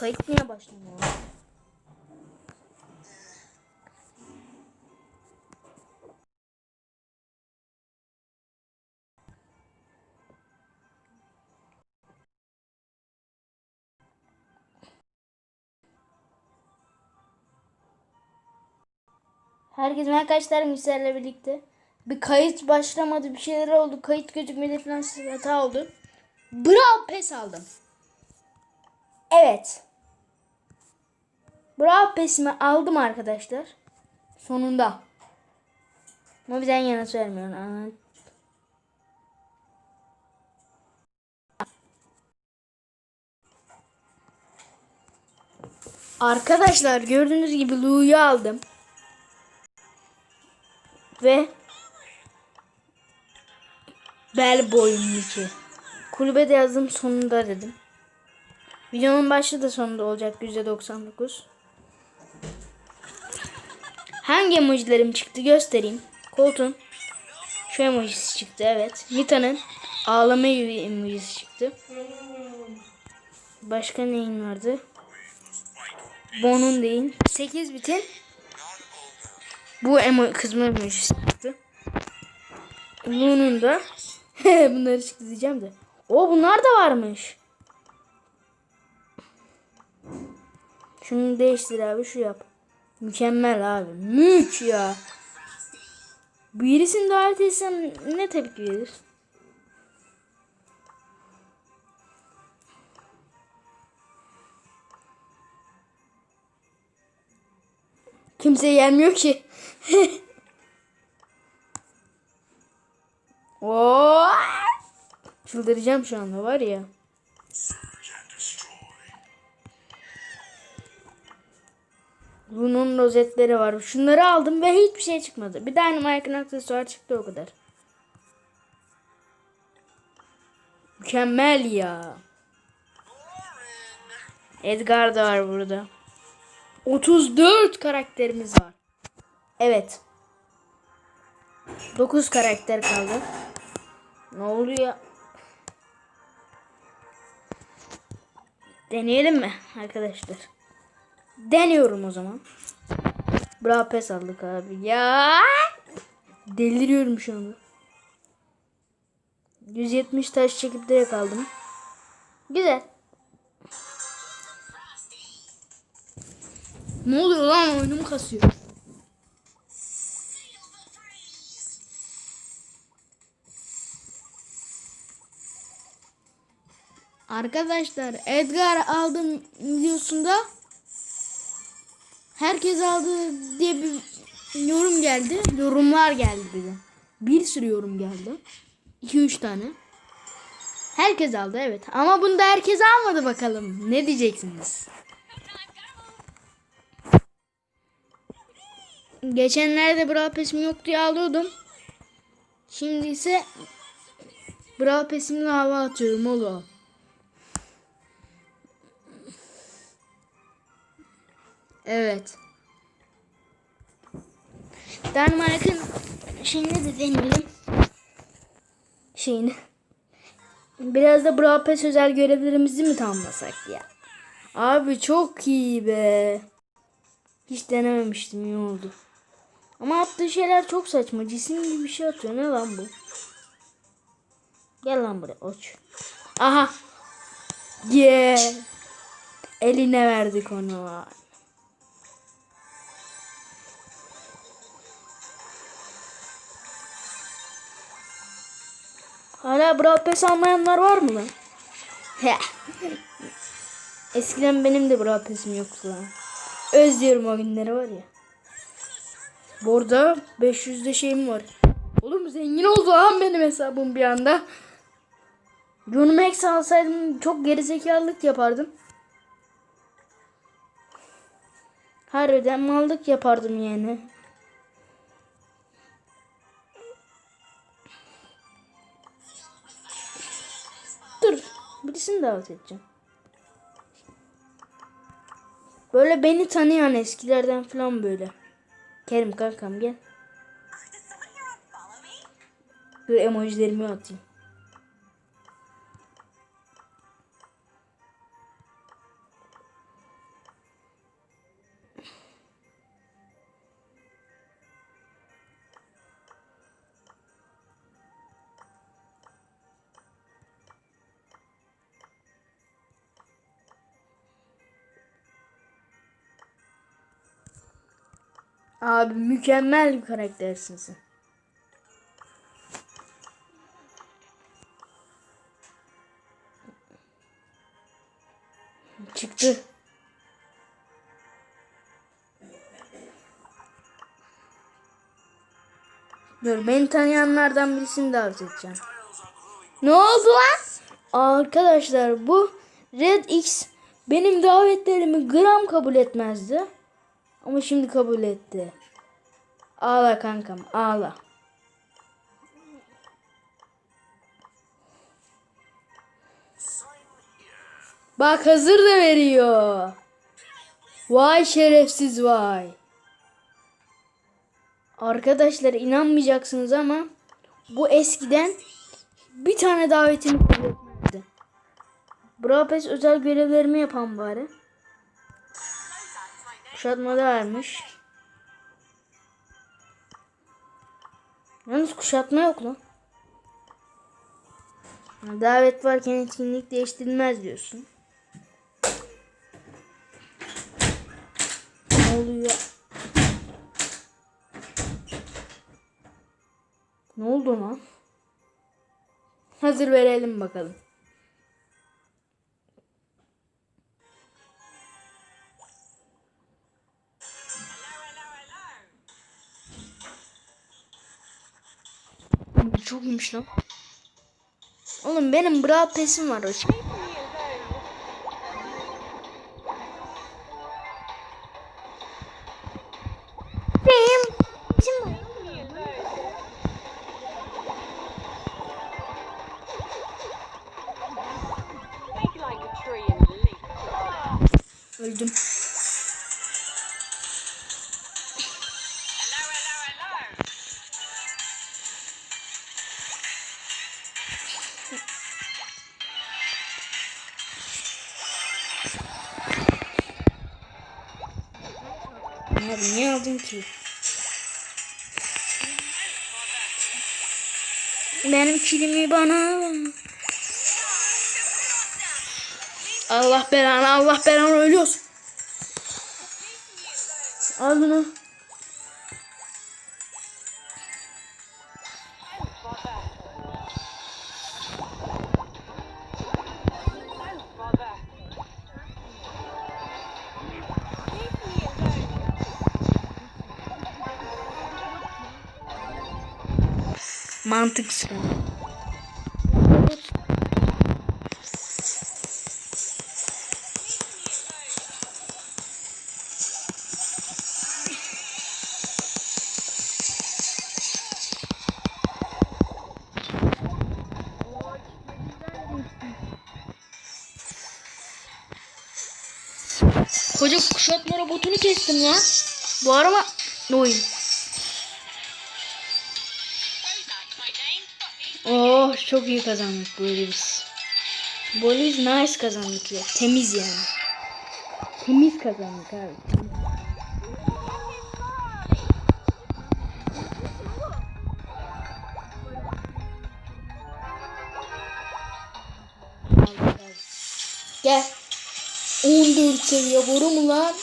Kayıt niye başlamıyor? Herkes arkadaşlar Müsel'le birlikte. Bir kayıt başlamadı, bir şeyler oldu. Kayıt gözükmedi falan hata oldu. Brawl Pass aldım. Evet. Brawl Pass'imi aldım arkadaşlar. Sonunda. Ama bizden yana söylemiyor. Ana. Arkadaşlar gördüğünüz gibi Lu'yu aldım. Ve bel boyum iki. Kulübede yazdım sonunda dedim. Videonun başı da sonunda olacak %99. Hangi emojilerim çıktı göstereyim. Colt'un şu emojisi çıktı evet. Nita'nın ağlama emojisi çıktı. Başka neyin vardı? Bon'un değil. 8 bitin bu emo kızma emojisi çıktı. Bunun da bunları çıktı diyeceğim de. O bunlar da varmış. Şunu değiştir abi şu yap. Mükemmel abi. Mük ya. Birisini davet etsem ne tepki verir? Kimse gelmiyor ki. Oo! Çıldıracağım şu anda var ya. Bunun rozetleri var. Şunları aldım ve hiçbir şey çıkmadı. Bir tane Mike'ın aksesuar çıktı o kadar. Mükemmel ya. Edgar da var burada. 34 karakterimiz var. Evet. 9 karakter kaldı. Ne oluyor? Deneyelim mi arkadaşlar? Deniyorum o zaman. Bravo pes aldık abi. Ya deliriyorum şu anda. 170 taş çekip direkt aldım. Güzel. Ne oluyor lan oyunum kasıyor. Arkadaşlar Edgar aldım videosunda herkes aldı diye bir yorum geldi. Yorumlar geldi bize. Bir sürü yorum geldi. 2-3 tane. Herkes aldı evet. Ama bunda herkes almadı bakalım. Ne diyeceksiniz? Geçenlerde Brawl Pass'im yok diye alıyordum. Şimdi ise Brawl Pass'imle hava atıyorum oğlum. Evet. Danimarka'nın şeyini de deneyelim. Şeyini. Biraz da Brawl özel görevlerimizi mi tamamlasak ya? Abi çok iyi be. Hiç denememiştim iyi oldu. Ama attığı şeyler çok saçma. Cisim gibi bir şey atıyor. Ne lan bu? Gel lan buraya. Oç. Aha. Yeah. Eline verdik onu. Hala Brawl Pass almayanlar var mı lan? Eskiden benim de Brawl Pass'im yoktu lan. Özlüyorum o günleri var ya. Burada 500'de şeyim var. Oğlum zengin oldu lan benim hesabım bir anda. John Max alsaydım çok gerizekalılık yapardım. Harbiden mallık yapardım yani. Birisini davet edeceğim. Böyle beni tanıyan eskilerden falan böyle. Kerim kankam gel. Dur emojilerimi atayım. Abi mükemmel bir karaktersin sen. Çıktı. Dur beni tanıyanlardan birisini davet edeceğim. Ne oldu lan? Arkadaşlar bu Red X benim davetlerimi gram kabul etmezdi. Ama şimdi kabul etti. Ağla kankam ağla. Bak hazır da veriyor. Vay şerefsiz vay. Arkadaşlar inanmayacaksınız ama bu eskiden bir tane davetini kabul etmezdi. Brapes özel görevlerimi yapan bari. Kuşatma da vermiş. Yalnız kuşatma yok lan. Davet varken etkinlik değiştirilmez diyorsun. Ne oluyor? Ne oldu lan? Hazır verelim bakalım. İyiymiş lan. Oğlum benim bra pesim var o şey. Benim pesim var. Öldüm. Abi niye aldın ki? Benim kilimi bana. Allah belanı Allah belanı ölüyorsun. Al bunu. Mantık sıra. Koca kuşatma robotunu kestim lan. Bu araba oyun. Oh çok iyi kazandık böyle biz. Böyle biz nice kazandık ya. Temiz yani. Temiz kazandık abi. temiz. Gel. 14 seviye boru mu lan?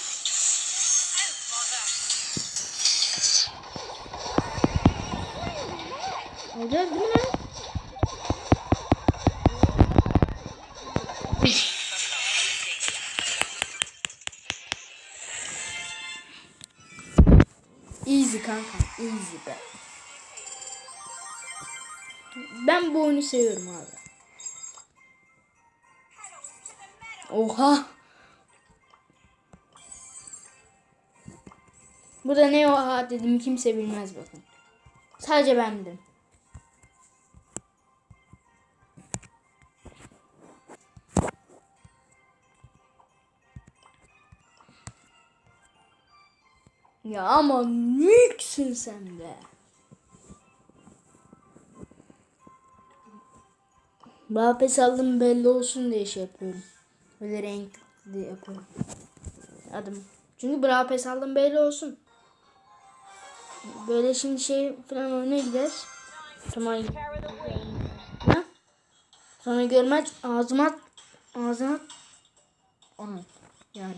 Alacağız değil mi lan? Kanka. Easy be. Ben bu oyunu seviyorum abi. Oha. Bu da ne oha dedim kimse bilmez bakın. Sadece ben Ya ama mülksün sen de. Bahpes aldım belli olsun diye şey yapıyorum. Böyle renkli yapıyorum. Adım. Çünkü Brapes aldım belli olsun. Böyle şimdi şey falan oyuna gider. Tamam. Ne? Sonra görmez ağzıma at- onu yani.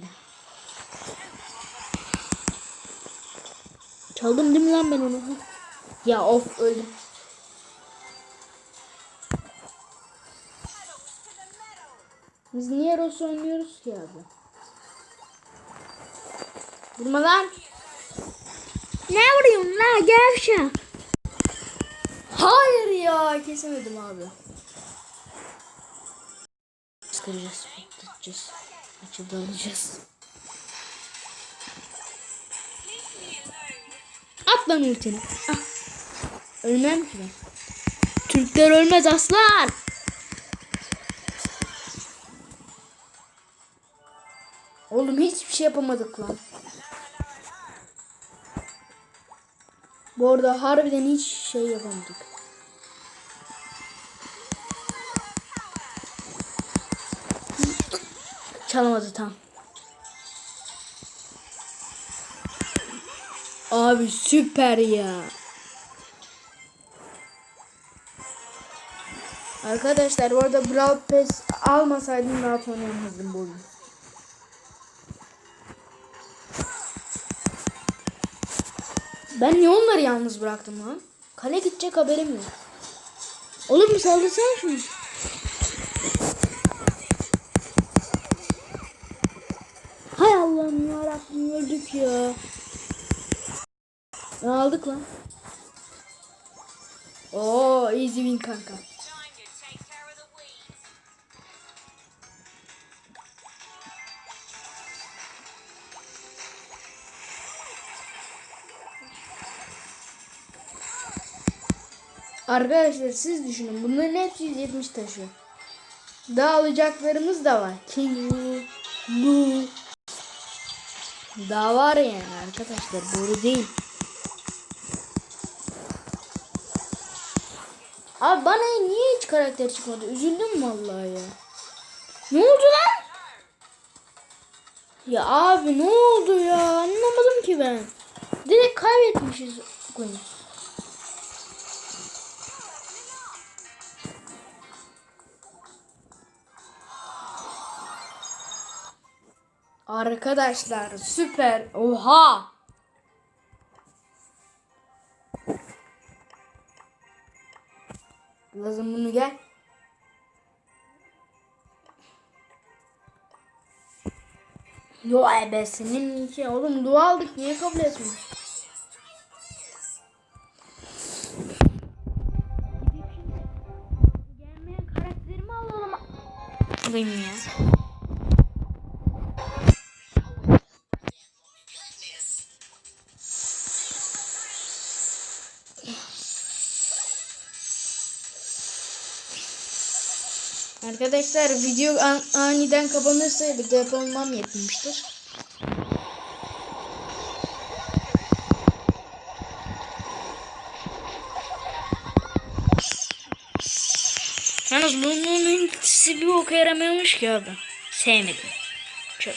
Çaldım değil mi lan ben onu? Ya of öldüm. Biz niye Ross oynuyoruz ki abi? Vurma lan. Ne vuruyorsun la gevşek? Hayır ya kesemedim abi. Sıkıracağız, patlatacağız. Açıldı alacağız. At lan ultini. Ah. Ölmem ki ben. Türkler ölmez aslan. Oğlum hiçbir şey yapamadık lan. Bu arada harbiden hiç şey yapamadık. Çalamadı tam. Abi süper ya. Arkadaşlar bu arada Brawl Pass almasaydım rahat oynayamazdım bu oyunu. Ben niye onları yalnız bıraktım lan? Kale gidecek haberim yok. Oğlum saldırsana şunu. Ne aldık lan? Oo easy win kanka. Arkadaşlar siz düşünün bunların hepsi 170 taşı. Daha alacaklarımız da var. King Lu. Daha var yani arkadaşlar boru değil. Abi bana niye hiç karakter çıkmadı? Üzüldüm vallahi ya. Ne oldu lan? Ya abi ne oldu ya? Anlamadım ki ben. Direkt kaybetmişiz oyunu. Arkadaşlar süper. Oha. Lazım bunu gel. Yo ebesinin iki. Oğlum dua aldık niye kabul etmiyor? Gelmeyen karakterimi alalım. Alayım ya. Arkadaşlar video an- aniden kapanırsa bir deponmam yetmiştir. Yalnız bunun ultisi bir oka yaramıyormuş ki abi. Sevmedim. Çöp.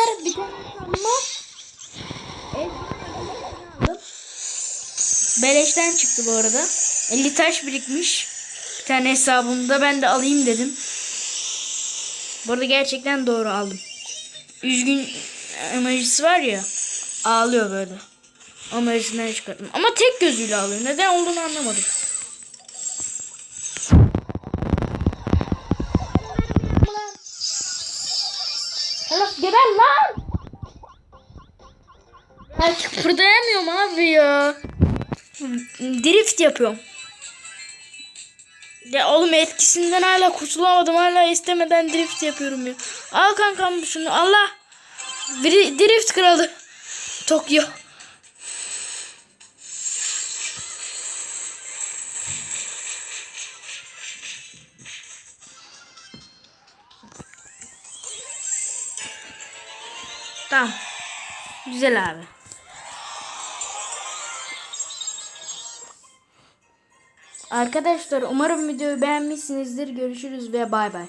Arkadaşlar bir tane sanma Beleşten çıktı bu arada. 50 taş birikmiş. Bir tane hesabımda ben de alayım dedim. Bu arada gerçekten doğru aldım. Üzgün emojisi var ya. Ağlıyor böyle. Emojisinden çıkarttım. Ama tek gözüyle ağlıyor. Neden olduğunu anlamadım. Ben kıpırdayamıyorum abi ya. Drift yapıyorum. Ya oğlum etkisinden hala kurtulamadım. Hala istemeden drift yapıyorum ya. Al kankam şunu. Allah. Dri- Drift kralı. Tokyo. Tamam. Güzel abi. Arkadaşlar umarım videoyu beğenmişsinizdir. Görüşürüz ve bay bay.